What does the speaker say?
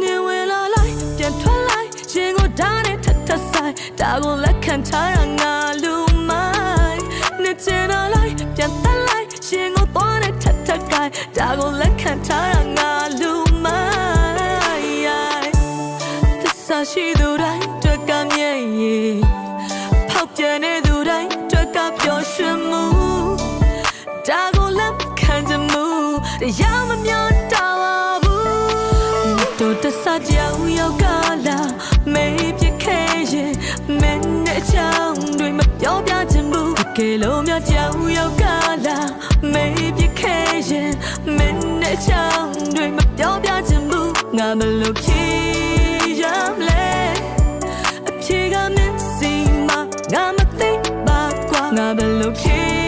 နေဝင်လာလိုက်ပြန်ထွက်လိုက်ရှင်ကိုဓာတ်နဲ့ထပ်ထပ်ဆိုင်ဒါကိုလက်ခံထားရငါလူမိုင်းနေချင်လာလိုက်ပြန်တက်လိုက်ရှင်ကိုသွားနဲ့ထပ်ထပ်ကိုင်ဒါကိုလက်ခံထားရငါလူမိုင်းသစ္စာရှိသူတိုင်းတွေ့ကမြဲ့ရင်ဖောက်ပြန်နေသူတိုင်းတွေ့ကပျော်ရွှင်မှုဒါကိုလက်ခံကြမှုတရားမမျောတာပါဘူးမ တဆကြောင်ရောက်ကလာမေးပြခဲရဲ့မင်းနဲ့အချောင်းတွေမပြောပြချင်ဘူးတကယ်လို့များကြောင်ရောက်ကလာမေးပြခဲရဲ့မင်းနဲ့အချောင်းတွေမပြောပြချင်ဘူးငါမလို့ဖြေရမလဲအဖြေကမင်းစီမှာငါမသိပါကွာငါဘယ်လိုဖြေ